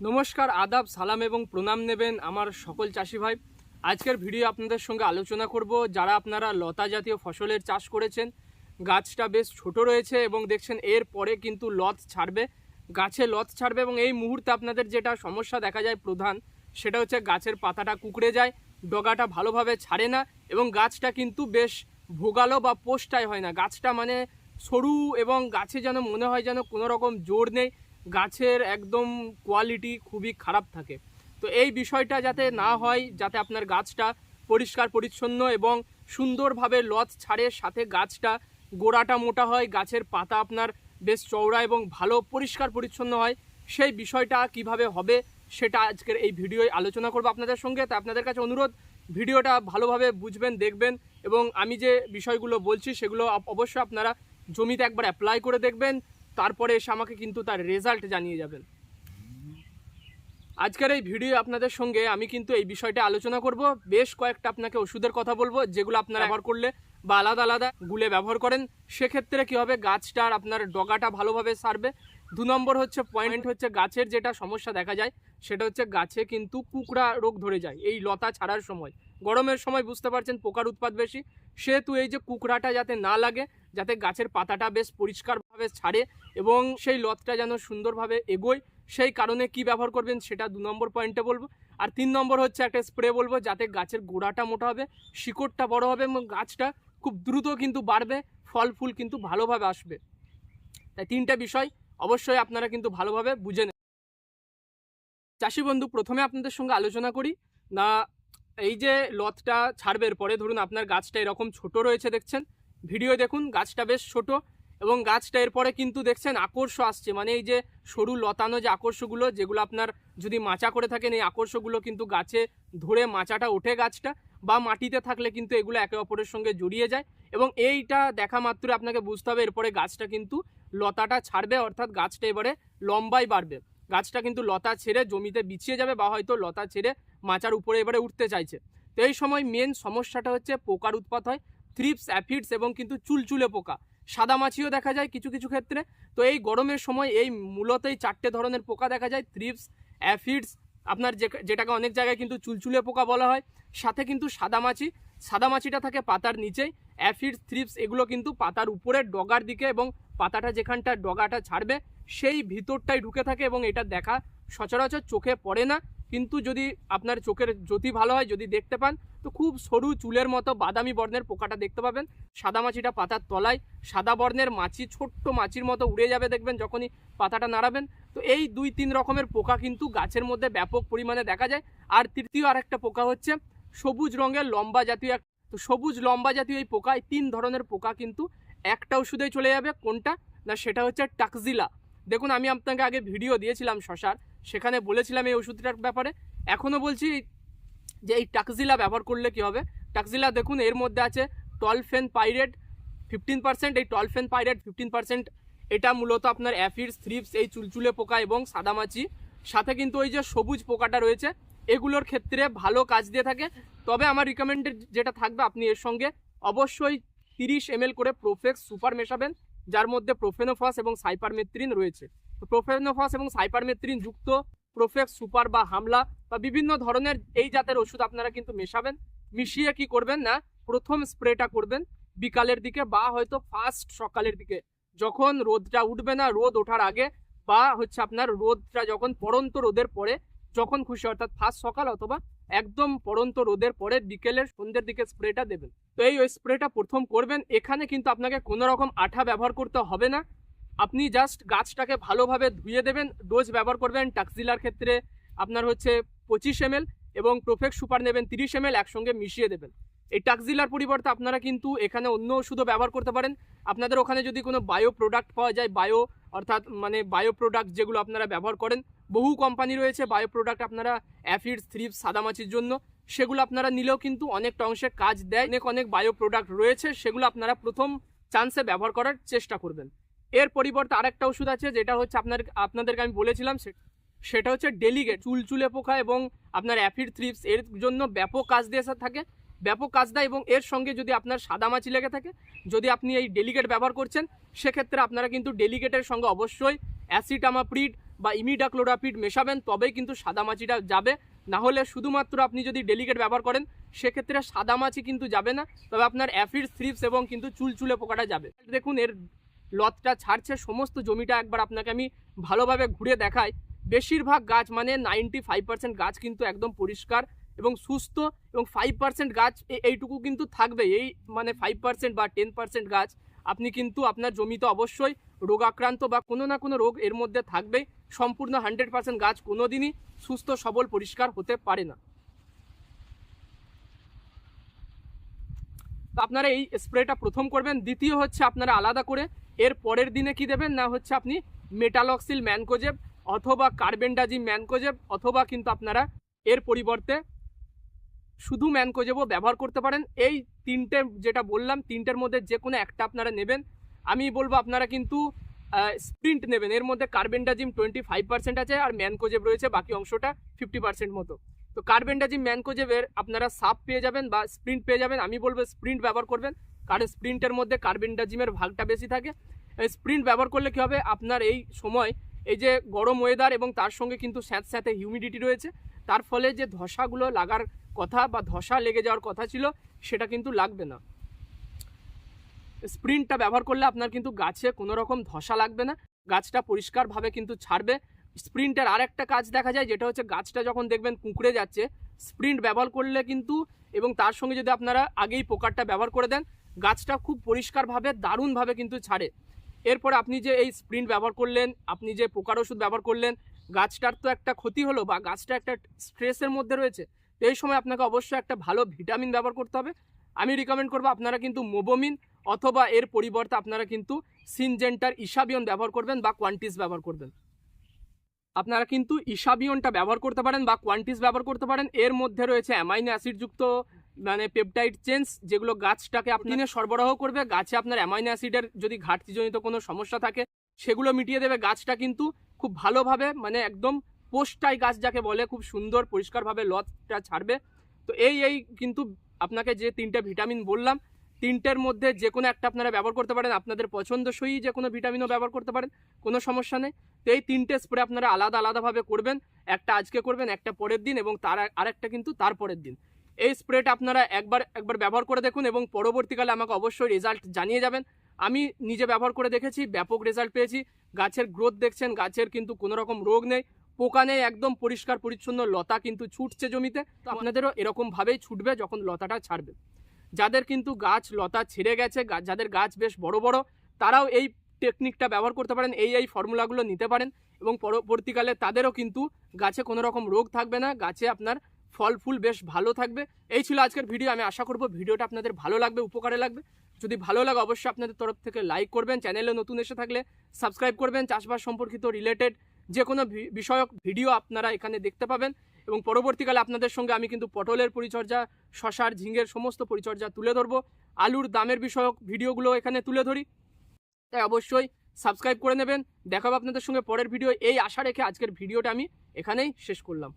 নমস্কার, আদাব, সালাম এবং প্রণাম নেবেন আমার সকল চাষি ভাই। আজকের ভিডিও আপনাদের সঙ্গে আলোচনা করব, যারা আপনারা লতা জাতীয় ফসলের চাষ করেছেন। গাছটা বেশ ছোট রয়েছে এবং দেখছেন এর পরে কিন্তু লত ছাড়বে, গাছে লত ছাড়বে এবং এই মুহূর্তে আপনাদের যেটা সমস্যা দেখা যায় প্রধান, সেটা হচ্ছে গাছের পাতাটা কুকড়ে যায়, ডগাটা ভালোভাবে ছাড়ে না এবং গাছটা কিন্তু বেশ ভোগালো বা পোস্টাই হয় না। গাছটা মানে সরু এবং গাছে যেন মনে হয় যেন কোনো রকম জোর নেই গাছের একদম কোয়ালিটি খুবই খারাপ থাকে। তো এই বিষয়টা যাতে না হয়, যাতে আপনার গাছটা পরিষ্কার, পরিচ্ছন্ন এবং সুন্দরভাবে লত ছাড়ে, সাথে গাছটা গোড়াটা মোটা হয়, গাছের পাতা আপনার বেশ চওড়া এবং ভালো, পরিষ্কার, পরিচ্ছন্ন হয়, সেই বিষয়টা কীভাবে হবে সেটা আজকের এই ভিডিওয় আলোচনা করব আপনাদের সঙ্গে। তা আপনাদের কাছে অনুরোধ, ভিডিওটা ভালোভাবে বুঝবেন, দেখবেন এবং আমি যে বিষয়গুলো বলছি সেগুলো অবশ্যই আপনারা জমিতে একবার অ্যাপ্লাই করে দেখবেন। তারপরে এসে আমাকে কিন্তু তার রেজাল্ট জানিয়ে যাবেন। আজকের এই ভিডিও আপনাদের সঙ্গে আমি কিন্তু এই বিষয়টা আলোচনা করব। বেশ কয়েকটা আপনাকে ওষুধের কথা বলব যেগুলো আপনারা ব্যবহার করলে বা আলাদা আলাদা গুলে ব্যবহার করেন। সেক্ষেত্রে কি হবে গাছটার আপনার ডগাটা ভালোভাবে সারবে। দু নম্বর হচ্ছে পয়েন্ট হচ্ছে গাছের যেটা সমস্যা দেখা যায় সেটা হচ্ছে গাছে কিন্তু কুকড়া রোগ ধরে যায় এই লতা ছাড়ার সময়। গরমের সময় বুঝতে পারছেন পোকার উৎপাদ বেশি। সেহেতু এই যে কুকড়াটা যাতে না লাগে যাতে গাছের পাতাটা বেশ পরিষ্কারভাবে ছাড়ে এবং সেই লতটা যেন সুন্দরভাবে এগোয়। সেই কারণে কি ব্যবহার করবেন সেটা দু নম্বর পয়েন্টে বলব। আর তিন নম্বর হচ্ছে একটা স্প্রে বলব, যাতে গাছের গোড়াটা মোটা হবে, শিকড়টা বড় হবে এবং গাছটা খুব দ্রুত কিন্তু বাড়বে ফল ফুল কিন্তু ভালোভাবে আসবে। তাই তিনটা বিষয় অবশ্যই আপনারা কিন্তু ভালোভাবে বুঝে নেন চাষি বন্ধু, প্রথমে আপনাদের সঙ্গে আলোচনা করি। না, এই যে লতটা ছাড়বে পরে ধরুন আপনার গাছটা এরকম ছোট রয়েছে, দেখছেন ভিডিও দেখুন, গাছটা বেশ ছোট এবং গাছটা এরপরে কিন্তু দেখছেন আকর্ষ আসছে। মানে এই যে সরু লতানো যে আকর্ষগুলো, যেগুলো আপনার যদি মাচা করে থাকেন, এই আকর্ষগুলো কিন্তু গাছে ধরে মাচাটা ওঠে গাছটা বা মাটিতে থাকলে কিন্তু এগুলো একে অপরের সঙ্গে জড়িয়ে যায় এবং এইটা দেখা মাত্র আপনাকে বুঝতে হবে, এরপরে গাছটা কিন্তু লতাটা ছাড়বে, অর্থাৎ গাছটা এবারে লম্বাই বাড়বে। গাছটা কিন্তু লতা ছেড়ে জমিতে বিছিয়ে যাবে বা হয়তো লতা ছেড়ে মাচার উপরে এবারে উঠতে চাইছে। তো এই সময় মেন সমস্যাটা হচ্ছে পোকার উৎপাত হয়। থ্রিপস অ্যাফিডস এবং কিন্তু চুলচুলে পোকা। সাদা মাছিও দেখা যায় কিছু কিছু ক্ষেত্রে। তো এই গরমের সময় এই মূলত এই চারটে ধরনের পোকা দেখা যায় থ্রিপস অ্যাফিডস আপনার যেটাকে অনেক জায়গায় কিন্তু চুলচুলে পোকা বলা হয়। সাথে কিন্তু সাদা মাছি। সাদা মাছিটা থাকে পাতার নিচেই। অ্যাফিডস থ্রিপস এগুলো কিন্তু পাতার উপরে ডগার দিকে এবং পাতাটা যেখানটা ডগাটা ছাড়বে, সেই ভিতরটাই ঢুকে থাকে এবং এটা দেখা সচরাচর চোখে পড়ে না। কিন্তু যদি আপনার চোখের জ্যোতি ভালো হয়, যদি দেখতে পান, তো খুব সরু চুলের মতো বাদামি বর্ণের পোকাটা দেখতে পাবেন। সাদা মাছিটা পাতার তলায়, সাদা বর্ণের মাছি, ছোট্ট মাছির মতো উড়ে যাবে দেখবেন যখনই পাতাটা নাড়াবেন। তো এই দুই তিন রকমের পোকা কিন্তু গাছের মধ্যে ব্যাপক পরিমাণে দেখা যায়। আর তৃতীয় আর একটা পোকা হচ্ছে সবুজ রঙের লম্বা জাতীয় এক তো সবুজ লম্বা জাতীয় এই পোকা এই তিন ধরনের পোকা কিন্তু একটা ওষুধেই চলে যাবে। কোনটা? না, সেটা হচ্ছে টাকজিলা দেখুন, আমি আপনাকে আগে ভিডিও দিয়েছিলাম শশার। সেখানে বলেছিলাম এই ওষুধটার ব্যাপারে। এখনও বলছি যে এই টাকজিলা ব্যবহার করলে কি হবে? টাকজিলা দেখুন, এর মধ্যে আছে টলফেন পাইরেট ফিফটিন পার্সেন্ট এই টলফেন পাইরেট ফিফটিন পার্সেন্ট এটা মূলত আপনার অ্যাফিডস, থ্রিপস, এই চুলচুলে পোকা এবং সাদামাছি। সাথে কিন্তু ওই যে সবুজ পোকাটা রয়েছে, এগুলোর ক্ষেত্রে ভালো কাজ দিয়ে থাকে। তবে আমার রিকমেন্ডেড যেটা থাকবে, আপনি এর সঙ্গে অবশ্যই তিরিশ এম করে প্রোফেক্স সুপার মেশাবেন, যার মধ্যে প্রোফেনোফস এবং সাইপারমেত্রিন রয়েছে। প্রোফেনোফস এবং সাইপারমেত্রিন যুক্ত প্রোফেক্স, সুপার বা হামলা বা বিভিন্ন ধরনের এই জাতের ওষুধ আপনারা কিন্তু মেশাবেন। মিশিয়ে কি করবেন না? প্রথম স্প্রেটা করবেন বিকালের দিকে বা হয়তো ফার্স্ট সকালের দিকে। যখন রোদটা উঠবে না, রোদ ওঠার আগে বা হচ্ছে আপনার রোদটা যখন পড়ন্ত রোদের পরে, যখন খুশি, অর্থাৎ ফার্স্ট সকাল অথবা একদম পড়ন্ত রোদের পরে বিকেলের সন্ধ্যের দিকে স্প্রেটা দেবেন। তো এই স্প্রেটা প্রথম করবেন। এখানে কিন্তু আপনাকে কোনো রকম আঠা ব্যবহার করতে হবে না। আপনি জাস্ট গাছটাকে ভালোভাবে ধুয়ে দেবেন ডোজ ব্যবহার করবেন টাক্সিলার ক্ষেত্রে। আপনার হচ্ছে পঁচিশ এম এবং প্রোফেক্ট সুপার নেবেন তিরিশ এম একসঙ্গে মিশিয়ে দেবেন। এই টাক্সিলার পরিবর্তে আপনারা কিন্তু এখানে অন্য ওষুধও ব্যবহার করতে পারেন। আপনাদের ওখানে যদি কোনো বায়ো প্রোডাক্ট পাওয়া যায় বায়ো অর্থাৎ মানে বায়ো প্রোডাক্ট যেগুলো আপনারা ব্যবহার করেন, বহু কোম্পানি রয়েছে বায়ো প্রোডাক্ট আপনারা অ্যাফিডস থ্রিপস সাদামাছির জন্য। সেগুলো আপনারা নিলেও কিন্তু অনেকটা অংশে কাজ দেয়। অনেক অনেক বায়ো প্রোডাক্ট রয়েছে, সেগুলো আপনারা প্রথম চান্সে ব্যবহার করার চেষ্টা করবেন। এর পরিবর্তে আরেকটা ওষুধ আছে, যেটা হচ্ছে আপনার, আপনাদেরকে আমি বলেছিলাম সেটা হচ্ছে ডেলিগেট চুলচুলে পোকা এবং আপনার অ্যাফিড থ্রিপস এর জন্য ব্যাপক কাজ দিয়ে থাকে। ব্যাপক কাজ দেয় এবং এর সঙ্গে যদি আপনার সাদা মাছি লেগে থাকে, যদি আপনি এই ডেলিগেট ব্যবহার করছেন, সেক্ষেত্রে আপনারা কিন্তু ডেলিগেটের সঙ্গে অবশ্যই অ্যাসিটামাপ্রিড বা ইমিডাক্লোরাপিড মেশাবেন, তবেই কিন্তু সাদামাছিটা যাবে। না হলে শুধুমাত্র আপনি যদি ডেলিকেট ব্যবহার করেন, সেক্ষেত্রে সাদামাছি কিন্তু যাবে না, তবে আপনার অ্যাফিড থ্রিপস এবং কিন্তু চুলচুলে পোকাটা যাবে। দেখুন, এর লতটা ছাড়ছে, সমস্ত জমিটা একবার আপনাকে আমি ভালোভাবে ঘুরে দেখাই। বেশিরভাগ গাছ মানে নাইনটি ফাইভ পার্সেন্ট গাছ কিন্তু একদম পরিষ্কার এবং সুস্থ এবং ফাইভ পার্সেন্ট গাছ এইটুকু কিন্তু থাকবে। এই মানে ফাইভ পার্সেন্ট বা টেন পার্সেন্ট গাছ আপনি কিন্তু আপনার জমিতে অবশ্যই রোগাক্রান্ত বা কোনো না কোনো রোগ এর মধ্যে থাকবেই সম্পূর্ণ হান্ড্রেড পার্সেন্ট গাছ কোনো দিনই সুস্থ, সবল, পরিষ্কার হতে পারে না। তো আপনারা এই স্প্রেটা প্রথম করবেন। দ্বিতীয় হচ্ছে আপনারা আলাদা করে এর পরের দিনে কি দেবেন? না হচ্ছে আপনি মেটালক্সিল ম্যানকোজেব অথবা কার্বেন্ডাজিম ম্যানকোজেব অথবা কিন্তু আপনারা এর পরিবর্তে শুধু ম্যানকোজেবও ব্যবহার করতে পারেন। এই তিনটে যেটা বললাম, তিনটের মধ্যে যে কোনো একটা আপনারা নেবেন। আমি বলব আপনারা কিন্তু স্প্রিন্ট নেবেন। এর মধ্যে কার্বেন্ডাজিম টোয়েন্টি ফাইভ পার্সেন্ট আছে আর ম্যানকোজেব রয়েছে বাকি অংশটা ফিফটি পার্সেন্ট মতো। তো কার্বেন্ডাজিম ম্যানকোজেবের আপনারা সাপ পেয়ে যাবেন বা স্প্রিন্ট পেয়ে যাবেন। আমি বলব স্প্রিন্ট ব্যবহার করবেন। কারণ স্প্রিন্টের মধ্যে কার্বেন্ডাজিমের ভাগটা বেশি থাকে। স্প্রিন্ট ব্যবহার করলে কী হবে? আপনার এই সময় এই যে গরম ওয়েদার এবং তার সঙ্গে কিন্তু স্যাঁত স্যাঁতে হিউমিডিটি রয়েছে। তার ফলে যে ধসাগুলো লাগার কথা বা ধসা লেগে যাওয়ার কথা ছিল, সেটা কিন্তু লাগবে না। স্প্রিন্টটা ব্যবহার করলে আপনার কিন্তু গাছে কোনো রকম ধসা লাগবে না। গাছটা পরিষ্কারভাবে কিন্তু ছাড়বে। স্প্রিন্টের আর একটা কাজ দেখা যায়, যেটা হচ্ছে গাছটা যখন দেখবেন কুঁকড়ে যাচ্ছে, স্প্রিন্ট ব্যবহার করলে কিন্তু এবং তার সঙ্গে যদি আপনারা আগেই পোকারটা ব্যবহার করে দেন গাছটা খুব পরিষ্কারভাবে, দারুণভাবে কিন্তু ছাড়ে। এরপরে আপনি যে এই স্প্রিন্ট ব্যবহার করলেন, আপনি যে পোকার ওষুধ ব্যবহার করলেন, গাছটার তো একটা ক্ষতি হলো বা গাছটা একটা স্ট্রেসের মধ্যে রয়েছে, তো এই সময় আপনাকে অবশ্যই একটা ভালো ভিটামিন ব্যবহার করতে হবে। আমি রিকমেন্ড করব আপনারা কিন্তু মোবোমিন অথবা এর পরিবর্তে আপনারা কিন্তু সিনজেন্টার ইসাবিয়ন ব্যবহার করবেন বা কোয়ান্টিস ব্যবহার করবেন। আপনারা কিন্তু ইসাবিয়নটা ব্যবহার করতে পারেন বা কোয়ান্টিস ব্যবহার করতে পারেন। এর মধ্যে রয়েছে অ্যামাইনো অ্যাসিডযুক্ত মানে পেপটাইড চেঞ্জ যেগুলো গাছটাকে আপনি সরবরাহ করবে গাছে আপনার অ্যামাইনো অ্যাসিডের যদি ঘাটতিজনিত কোনো সমস্যা থাকে সেগুলো মিটিয়ে দেবে। গাছটা কিন্তু খুব ভালোভাবে মানে একদম পোস্টাই গাছ যাকে বলে খুব সুন্দর পরিষ্কারভাবে লতটা ছাড়বে। তো এই এই কিন্তু আপনাকে যে তিনটে ভিটামিন বললাম তিনটের মধ্যে যে কোনো একটা আপনারা ব্যবহার করতে পারেন। আপনাদের পছন্দসই যে কোনো ভিটামিনও ব্যবহার করতে পারেন কোনো সমস্যা নেই। তো এই তিনটে স্প্রে আপনারা আলাদা আলাদাভাবে করবেন। একটা আজকে করবেন একটা পরের দিন এবং তার আরেকটা কিন্তু তার পরের দিন। এই স্প্রেটা আপনারা একবার একবার ব্যবহার করে দেখুন এবং পরবর্তীকালে আমাকে অবশ্যই রেজাল্ট জানিয়ে যাবেন। আমি নিজে ব্যবহার করে দেখেছি, ব্যাপক রেজাল্ট পেয়েছি। গাছের গ্রোথ দেখছেন, গাছের কিন্তু কোনো রকম রোগ নেই। পোকা নেই, একদম পরিষ্কার, পরিচ্ছন্ন লতা কিন্তু ছুটছে জমিতে। তো আপনাদেরও এরকমভাবেই ছুটবে যখন লতাটা ছাড়বে। যাদের কিন্তু গাছ লতা ছেড়ে গেছে যাদের গাছ বেশ বড় বড়, তারাও এই টেকনিকটা ব্যবহার করতে পারেন, এই এই ফর্মুলাগুলো নিতে পারেন এবং পরবর্তীকালে তাদেরও কিন্তু গাছে কোনো রকম রোগ থাকবে না। গাছে আপনার ফল ফুল বেশ ভালো থাকবে। এই ছিল আজকের ভিডিও। আমি আশা করব ভিডিওটা আপনাদের ভালো লাগবে, উপকারে লাগবে। যদি ভালো লাগে অবশ্যই আপনাদের তরফ থেকে লাইক করবেন চ্যানেলে নতুন এসে থাকলে সাবস্ক্রাইব করবেন। চাষবাস সম্পর্কিত রিলেটেড যে কোনো বিষয়ক ভিডিও আপনারা এখানে দেখতে পাবেন। এবং পরবর্তীকালে আপনাদের সঙ্গে আমি কিন্তু পটলের পরিচর্যা, শশার ঝিঙ্গের সমস্ত পরিচর্যা তুলে ধরবো। আলুর দামের বিষয়ক ভিডিওগুলো এখানে তুলে ধরি। তাই অবশ্যই সাবস্ক্রাইব করে নেবেন। দেখাবো আপনাদের সঙ্গে পরের ভিডিও। এই আশা রেখে আজকের ভিডিওটা আমি এখানেই শেষ করলাম।